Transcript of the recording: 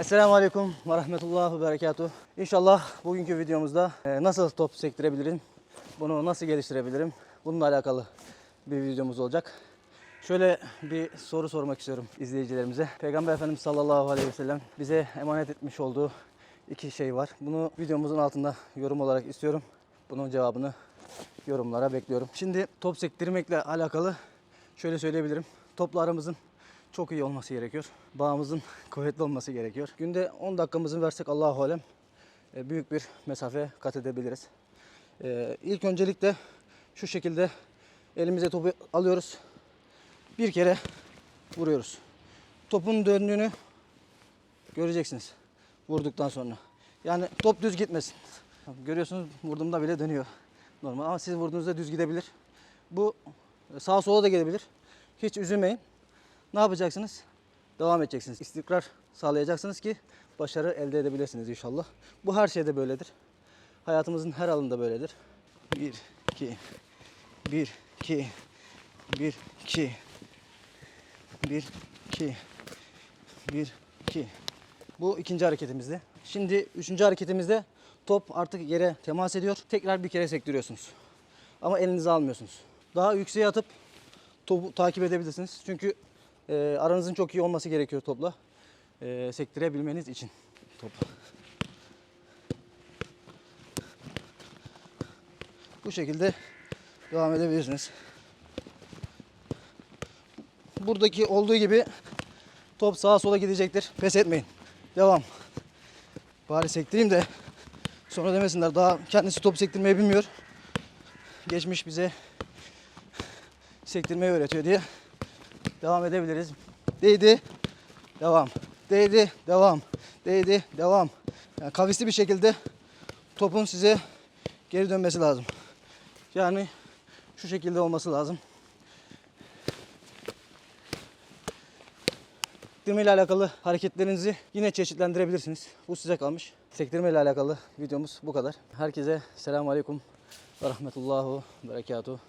Esselamu Aleyküm ve Rahmetullah ve Berekatuhu. İnşallah bugünkü videomuzda e, nasıl top sektirebilirim, bunu nasıl geliştirebilirim, bununla alakalı bir videomuz olacak. Şöyle bir soru sormak istiyorum izleyicilerimize. Peygamber Efendimiz sallallahu aleyhi ve sellem bize emanet etmiş olduğu iki şey var. Bunu videomuzun altında yorum olarak istiyorum. Bunun cevabını yorumlara bekliyorum. Şimdi top sektirmekle alakalı şöyle söyleyebilirim. Toplarımızın çok iyi olması gerekiyor. Bağımızın kuvvetli olması gerekiyor. Günde 10 dakikamızı versek Allahu alem e, büyük bir mesafe kat edebiliriz. E, İlk öncelikle şu şekilde elimize topu alıyoruz. Bir kere vuruyoruz. Topun döndüğünü göreceksiniz vurduktan sonra. Yani top düz gitmesin. Görüyorsunuz vurduğumda bile dönüyor normal ama siz vurduğunuzda düz gidebilir. Bu sağa sola da gelebilir. Hiç üzülmeyin. Ne yapacaksınız? Devam edeceksiniz. İstikrar sağlayacaksınız ki başarı elde edebilirsiniz inşallah. Bu her şeyde böyledir. Hayatımızın her alanında böyledir. 1 2 1 2 1 2 1 2 1 2 Bu ikinci hareketimizdi. Şimdi üçüncü hareketimizde top artık yere temas ediyor. Tekrar bir kere sektiriyorsunuz. Ama elinize almıyorsunuz. Daha yükseğe atıp topu takip edebilirsiniz. Çünkü e, aranızın çok iyi olması gerekiyor topla. E, sektirebilmeniz için top. Bu şekilde devam edebilirsiniz. Buradaki olduğu gibi top sağa sola gidecektir. Pes etmeyin. Devam. Bari sektireyim de sonra demesinler daha kendisi top sektirmeyi bilmiyor. Geçmiş bize sektirmeyi öğretiyor diye devam edebiliriz. Değdi. Devam. Değdi. Devam. Değdi. Devam. Yani kavisli bir şekilde topun size geri dönmesi lazım. Yani şu şekilde olması lazım. Sektirme ile alakalı hareketlerinizi yine çeşitlendirebilirsiniz. Bu size kalmış. Sektirme ile alakalı videomuz bu kadar. Herkese selamun aleyküm ve rahmetullahu berekatuhu.